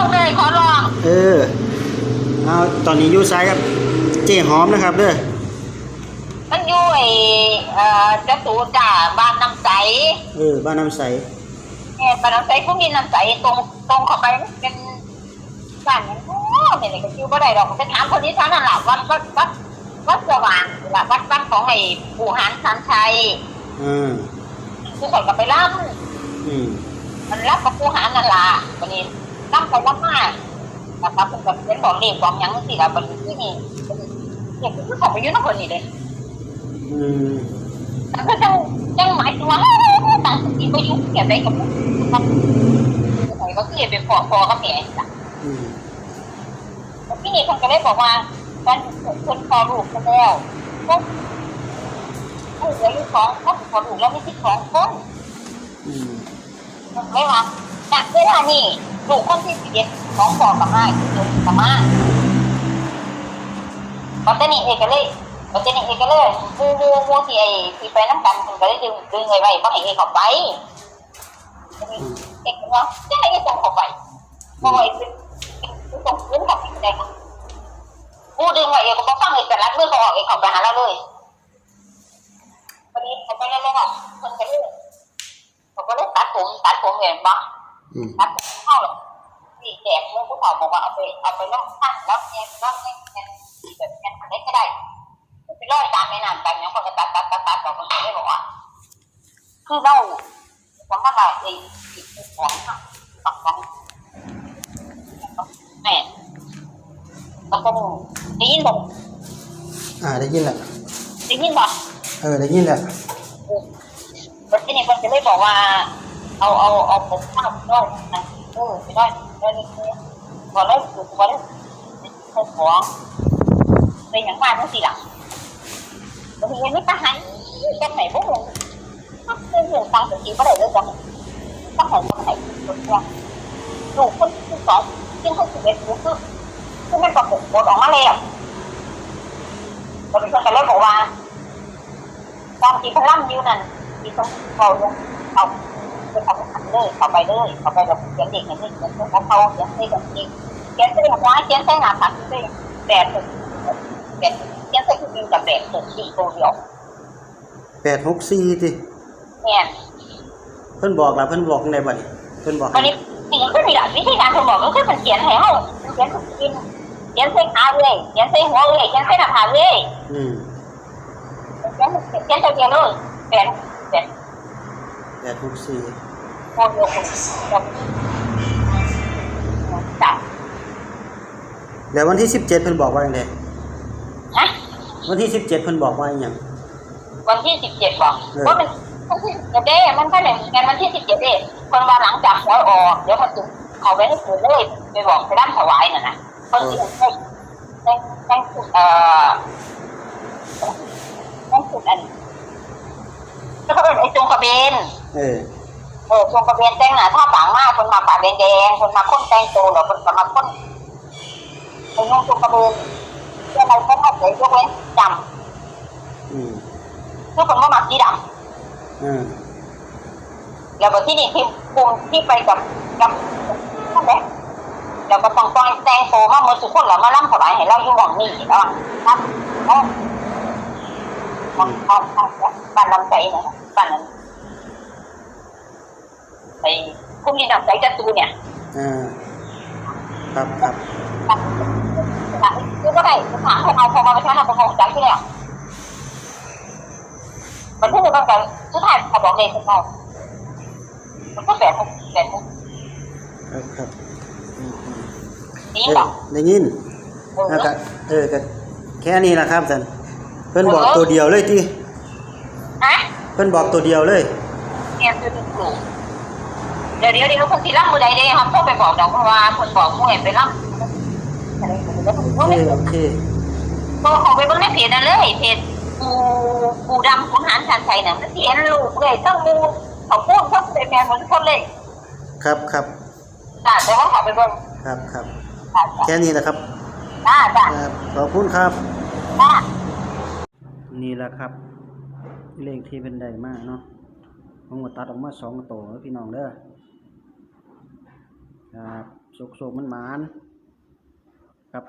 าเลยขอร้องเออเอาตอนนี้อยู่ไซครับ เจ๊หอมนะครับเด้อมันอยู่ไอ้เอ่อจะตูจ่าบ้านน้ำใสเออบ้านน้ำใสเนี่ยบ้านน้ำใสพวกนี้น้ำใสตรงตรงเข้าไปมันเป็นบ้านโอ้ไม่ได้ก็อยู่บ่ได้ดอกไปถามคนนี้เท่านั้นล่ะวัดวัดวัดวัดสว่างล่ะวัดวัดของไอ้ปู่หานสันชัยอ่าคือข่อยก็ไปรับอืมมันรับกับปู่หานนั่นล่ะวันนี้ รับไปรับมานะครับเป็นแบบเป็นบอกเลขบอกหยังสิล่ะบันี้ที่นี่เนี่ยคือเขาไปอยู่นครนี่เลยอืมแต่ก็จังจังหมายถึงว่าต่างสติก็ยุ่งเกี่ยวได้กับกับใครก็คือเป็นพอพอกับแม่จ้ะอืมพี่นี่คนก็เลยบอกว่าการคนพอลูกกันแล้วก็ผู้เลืออยู่สองคนพอลูกแล้วไม่ใช่สองคนไม่ว่า จากเวลานี่ลูกคนที่สิบเอ็ดของพ่อกับแม่คือกับแม่ปัตตานีเอกเลยปัตตานีเอกเลยมูมูมูที่ไอ้ที่ไปน้ำกันคนก็เลยดึงดึงไว้ไว้เพราะให้เอกเขาไปเด็กเนาะจะให้ส่งเขาไปเพราะว่าเป็นเป็นส่งพื้กับพี่แดงกูดึงไว้เองก็บอกฟังเลยแต่รัดมือเขาออกเองเขาไปหาเราเลยวันนี้เขาไปแล้วแล้วคนก็เลยเขาก็เลยตัดผมตัดผมเห็นปะ อืมตัดผมเข้าเลยสี่แจกเมื่อผู้สาวบอกว่าเอาไปเอาไปล่องตั้งแล้วเนี่ยล่องเนี่ยเนี่ยแบบเนี่ยทำได้ก็ได้ไปล่อยตามแม่น้ำกันเนี่ยคนก็ตัดตัดตัดตัดบอกคนก็เลยบอกว่าคือเราผมว่าเราเองติดของกับของแม่แล้วก็ได้ยินบอกอ่าได้ยินแล้วได้ยินบอกเออได้ยินแล้ววันที่นี่คนจะเลยบอกว่า เอาเอาเอาผมข้าวด้วยนะเออไปด้วยด้วยนี่คือบอกแล้วถูกบอกแล้วเป็นของเป็นอย่างมากทั้งสี่หลังบางทีไม่ตั้งหันก็ไหนพวกมึงถ้าเป็นเรื่องตังสติก็ได้เลยจังตั้งไหนต้องไหนคนเดียวลูกคนที่สองยังคนสิบเอ็ดลูกคือคือมันประกบหมดออกมาเลยอะคนก็เลยบอกว่าตอนที่พลังอยู่นั่นที่ต้องเขาเนี่ย เอาไปทำขันเลยเขาไปเลยเขาไปแบบเขียนเด็กเห็นเด็กเขียนของเขาเขียนใส่กับเด็กเขียนใส่หัวเขียนใส่หน้าผากใส่แบบแบบเขียนใส่คือดินกับแบบตัวสี่ตัวเดียวแปดหกสี่ติเนี่ยเพิ่นบอกแล้วเพิ่นบอกในบัดนี้เพิ่นบอกวันนี้สิ่งที่มีหลักวิธีการเขาบอกก็คือมันเขียนให้เขาเขียนทุกดินเขียนใส่ขาเลยเขียนใส่หัวเลยเขียนใส่หน้าผากเลยอืมเขียนเขียนตัวเดียวเลยแบบแบบ แปดหกสี่โมเดลแบบจับแล้ววันที่สิบเจ็ดเพิ่นบอกว่าอย่างไรฮะวันที่สิบเจ็ดเพิ่นบอกว่าอย่างวันที่สิบเจ็ดบอกเออว่ามันวันที่สิบเจ็ดเด้มันก็เลยงานวันที่สิบเจ็ดเด้คนมาหลังจากหวยออกเดี๋ยวมันถึงเขาไปให้คืนเลยไปบอกไปด้านถวายน่ะนะคนที่ได้ได้ได้สุดเอ่อได้สุดอันแล้วก็เป็นไอ้จงกระเบน เออเออจงกระเบนแต่งหน้าท่าต่างมากคนมาปากแดงๆคนมาค้นแต่งตัวหรอคนก็มาค้นไอ้นุ่งจงกระเบนเรื่องอะไรก็ไม่เคยยกเว้นจอืมำทุกคนก็มาสีดำอ่าแล้วก็ที่นี่ที่กลุ่มที่ไปกับกับนั่นแหละแล้วก็ต้องต้องแต่งโตวมาหมดทุกคนเรามาล่ำถวายให้เราอยู่หวังนี่แล้วอะครับเอาเอาเอาเอาบ้านลำใจนะบ้านนั้น ไอ้คุ้มดินลำใจจัตูเนี่ยอ่าครับครับคือก็ได้ถามให้เอาพอมาประชาชนประคองใจที่แล้วมันพูดกันกันสุดท้ายเขาบอกเลยสุดท้ายมันก็แบบแบบครับครับอืมอืมนี้เออแบบได้ยินเออแล้วก็เออก็แค่นี้ล่ะครับท่านเพิ่นบอกตัวเดียวเลยที่ฮะเพิ่นบอกตัวเดียวเลยเนี่ยคือเป็นกลุ่ม เดี๋ยวเดี๋ยวเดี๋ยวคนที่รับมือใดได้ครับต้อไปบอกดอกเพราะว่าคนบอกมือเห็นไปรับอะไรแล้วโอเคโอเคตัวของไปเบิ่งในเพจนั่นเลยเพจปูปูดำขุนหารชันชัยน่ะมันเสียลูกเลยต้องมูเขาพูดเขาเป็นแฟนเหมือนคนเลยครับครับจ้าแต่ว่าเขาไปเบิ่งครับครับแค่นี้แหละครับจ้าจ้าขอบคุณครับจ้านี่แหละครับ เลขที่เป็นใดมากเนาะผมก็ตัดออกมาสองตัวพี่น้องเด้อ ครับโศกโศกมันหมานครับ